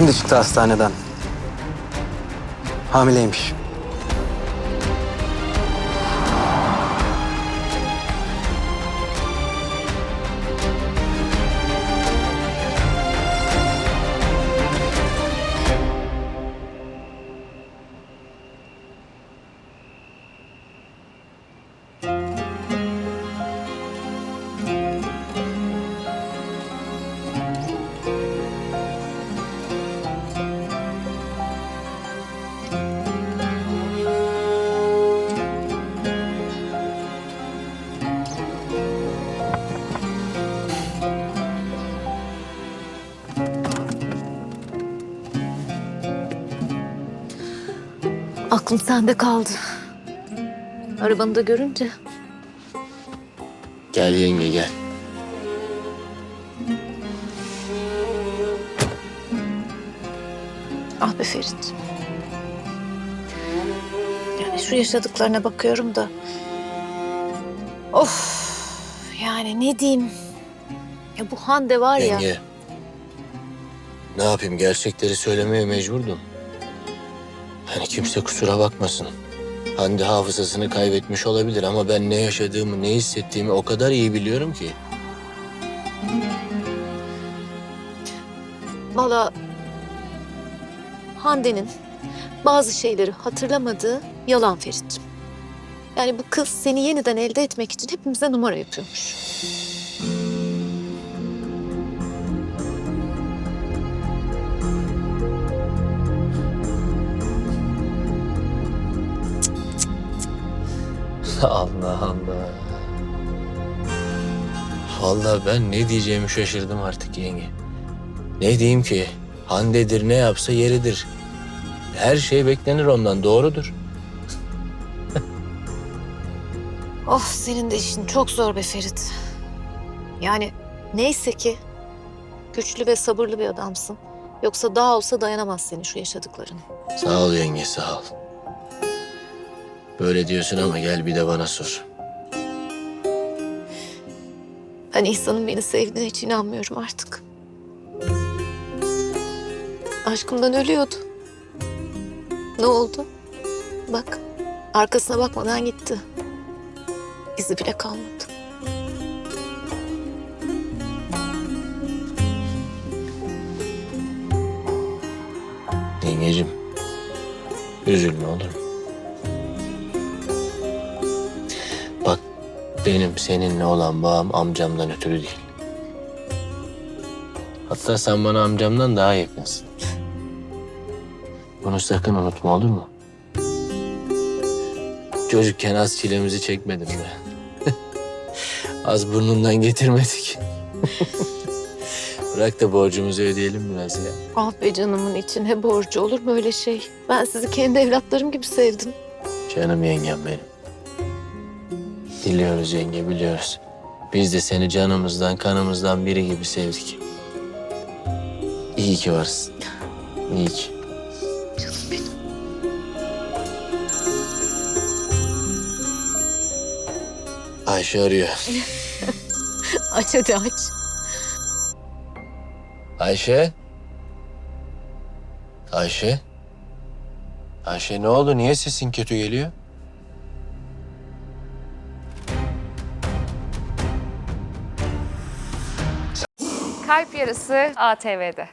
Şimdi çıktı hastaneden. Hamileymiş. Aklım sende kaldı. Arabanı da görünce Gel yenge gel. ah be Ferit. Yani şu yaşadıklarına bakıyorum da. Of yani ne diyeyim. Ya bu Hande var ya. Yenge. Ne yapayım gerçekleri söylemeye mecburdum. Hani kimse kusura bakmasın. Hande hafızasını kaybetmiş olabilir ama ben ne yaşadığımı, ne hissettiğimi o kadar iyi biliyorum ki. Valla Hande'nin bazı şeyleri hatırlamadığı yalan Ferit'ciğim. Yani bu kız seni yeniden elde etmek için hepimize numara yapıyormuş. Allah Allah. Vallahi ben ne diyeceğimi şaşırdım artık yenge. Ne diyeyim ki? Hande'dir ne yapsa yeridir. Her şey beklenir ondan doğrudur. Of senin de işin çok zor be Ferit. Yani neyse ki güçlü ve sabırlı bir adamsın. Yoksa daha olsa dayanamaz senin şu yaşadıkların. Sağ ol yenge sağ ol. Böyle diyorsun ama gel bir de bana sor. Ben İhsan'ın beni sevdiğine hiç inanmıyorum artık. Aşkımdan ölüyordu. Ne oldu? Bak arkasına bakmadan gitti. İzi bile kalmadı. Yengecim. Üzülme olur mu? Bak benim seninle olan bağım amcamdan ötürü değil. Hatta sen bana amcamdan daha yakınsın. Bunu sakın unutma olur mu? Çocukken az çilemizi çekmedim mi? Az burnundan getirmedik. Bırak da borcumuzu ödeyelim biraz ya. Ah be canımın içine borcu olur mu öyle şey? Ben sizi kendi evlatlarım gibi sevdim. Canım yengem benim. Biliyoruz yenge biliyoruz. Biz de seni canımızdan kanımızdan biri gibi sevdik. İyi ki varsın. İyi ki. Ayşe arıyor. Aç hadi aç. Ayşe. Ayşe. Ayşe ne oldu? Niye sesin kötü geliyor? Kalp Yarısı ATV'de.